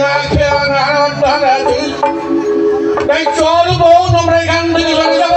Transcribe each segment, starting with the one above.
দিন ধরে না খেয়ে আনার ধান আছি তাই চল বউ, তোমরা এখান থেকে চলে যাব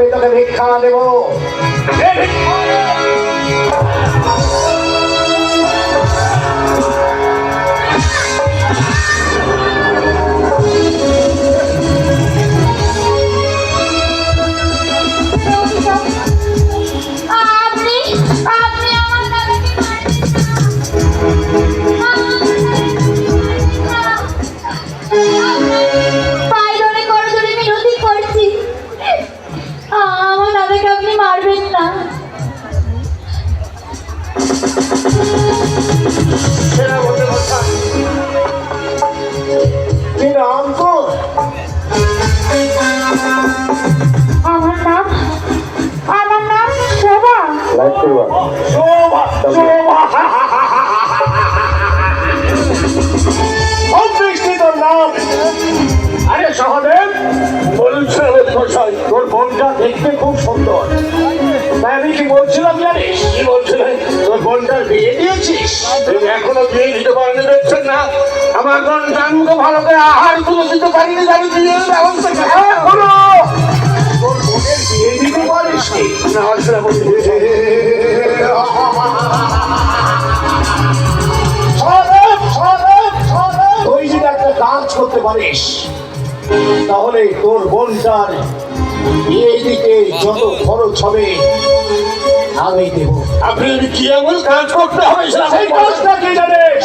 আমি তোকে ভিক্ষা দেবো। নাম আরে সহদেব বলুন তোর বোনটা দেখতে খুব সুন্দর। তাই আমি কি বলছিলাম জানিস? কি বলছিলেন? তোর বোনটার বিয়ে দিয়েছিস? তুমি এখনও বিয়ে দিতে পারেনি দেখছেন না? আমার জানুকে ভালো করে আহার তুলে দিতে পারিনি জানি বিয়ের ব্যবস্থা হ্যাঁ, হলো। তোর বোনের বিয়ে দিতে পারিস নি? তুই যদি একটা কাজ করতে পারিস তাহলে তোর বোনটার বিয়ে দিতে যত খরচ হবে আমি দেব আপনি যদি কি এমন কাজ করতে হবে সেই? কাজটা কি জানিস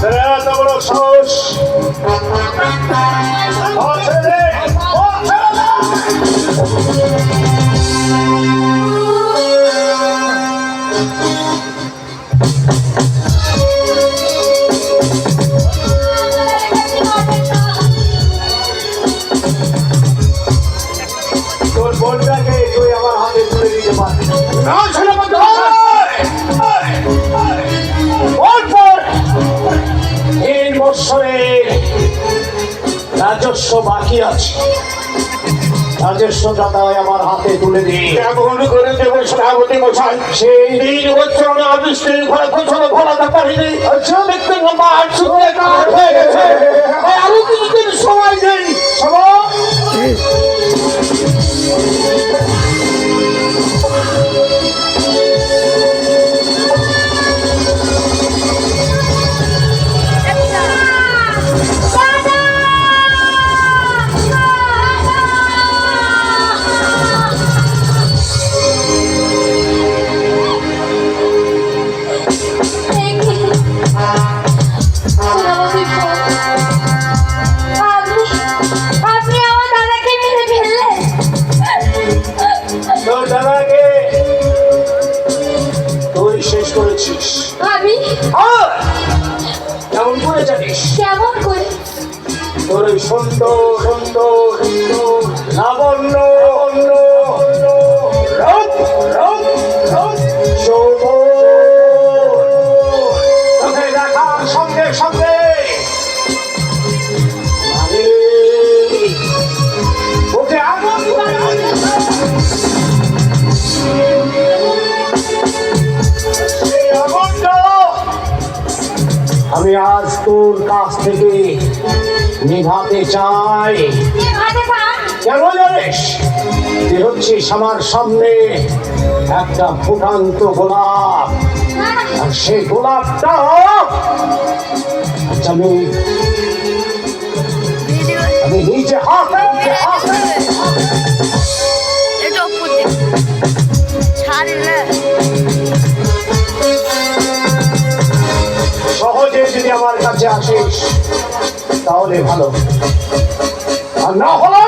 দাদা এত বড় সাহস ও ছেলে, ও ছেলে! রাজস্ব বাকি আছে। রাজস্বটা তাই আমার হাতে তুলে দিই। এমন করে দেবো সভাপতি মশাই। সেই তিন বচ্চন আবিষ্কার ঘরে কোথাও পারিনি। আচ্ছা। দেখতে আমার কাঠ হয়ে গেছে। জানাতে চাই। কেন জানিস? তুই হচ্ছিস আমার সামনে একটা ফুটান্ত গোলাপ। আর সেই গোলাপটা আচ্ছা আমি আমি নিজে সহজে যদি আমার কাছে আসিস তাহলে ভালো। আর না হলে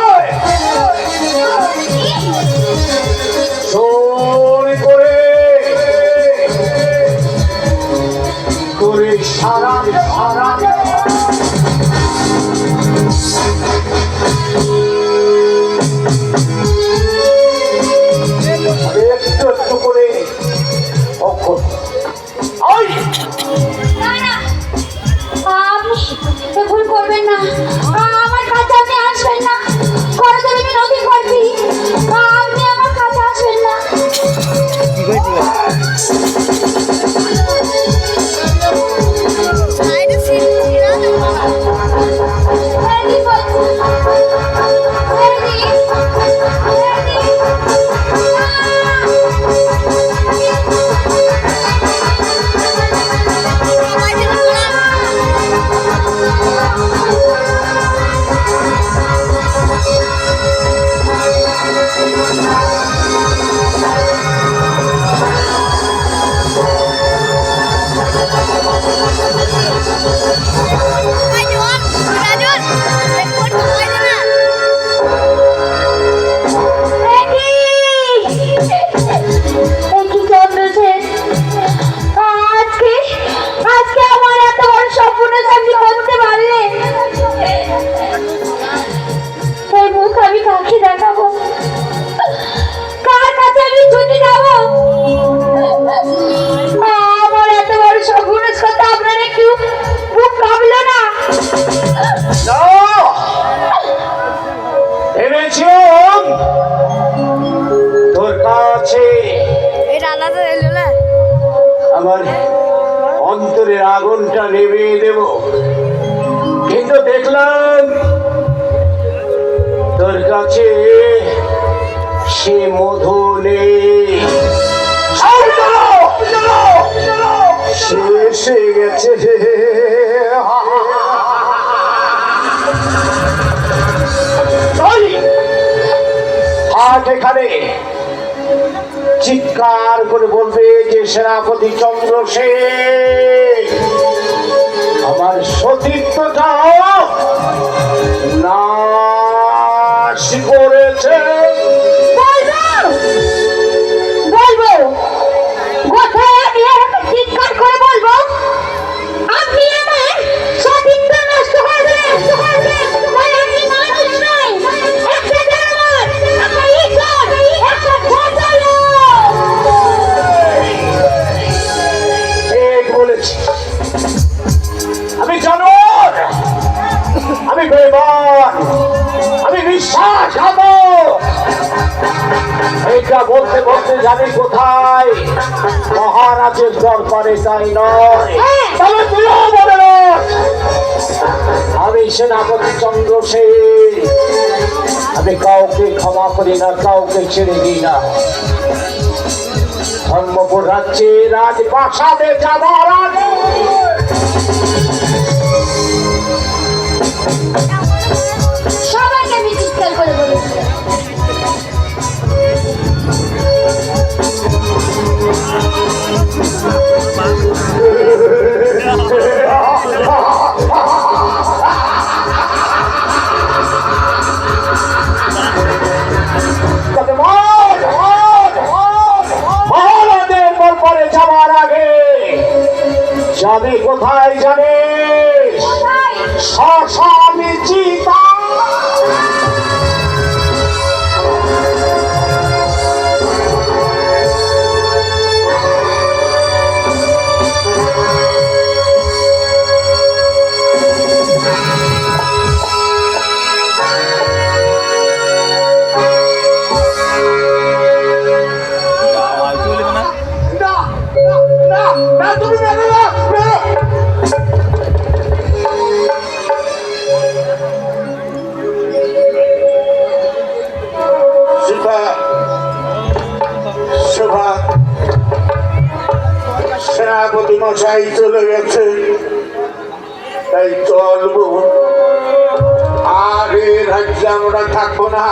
আছে সে মধু নেই এসে গেছে। এখানে। চিৎকার করে বলবে যে সেনাপতি চন্দ্রসেন আমার সতীর্থ আমি জানোয়ার! আমি বেমান আমি বিশ্বাস এইটা বলতে বলতে জানি কোথায়? মহারাজের দরবারে তাই নয়। হ্যাঁ। তবে আমি সেনাপতি চন্দ্র চন্দ্রসেন আমি কাউকে ক্ষমা করি না কাউকে ছেড়ে দিই না। ধর্মপুর রাজ্যে রাজপ্রাসাদে যাবার আগে সবাইকে আমি চিৎকার করে বলেছিলাম মশাই চলে গেছে, তাই চলবো। আর এ রাজ্যে আমরা থাকব না।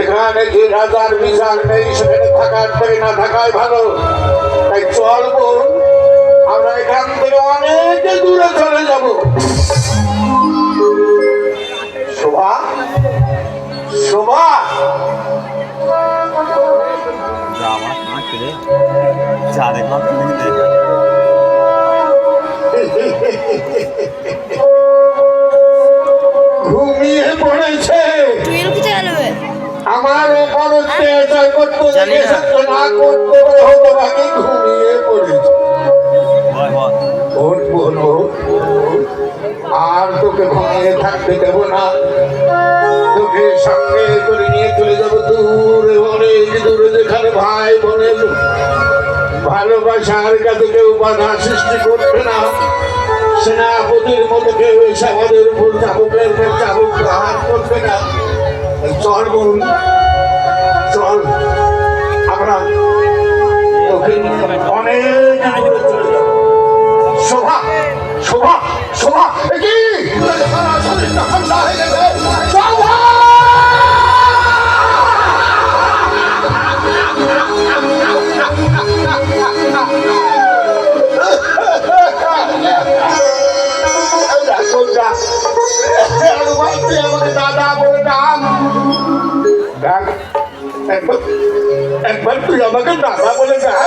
এখানে যে রাজার বিচার নেই, সেখানে থাকার থেকে না থাকাই ভালো। তাই চলবো। আমরা এখান থেকে অনেক দূরে চলে যাব। শোভা? শোভা? আমার যা দেখ ঘুমিয়ে পড়েছে। আমার ওপর অত্যাচার করতে না। করতে পারে হতো বাকি ঘুমিয়ে পড়েছে। ওর বলো আর তোকে ঘুমিয়ে থাকতে দেব না। তোকে সঙ্গে করে নিয়ে চলে যাব দূরে অনেক দূরে যেখানে ভাই বোনের ভালোবাসার কাছে কেউ বাধা সৃষ্টি করবে না। সেনাপতির মতো কেউ এসে আমাদের উপর চাবুকের পর চাবুক হাত করবে না। চল বোন চল। আমরা অনেক শোভা শোভা শোভা কি? দাদা বলে ডাক ডাক একবার একবার তুই আমাকে দাদা বলে ডাক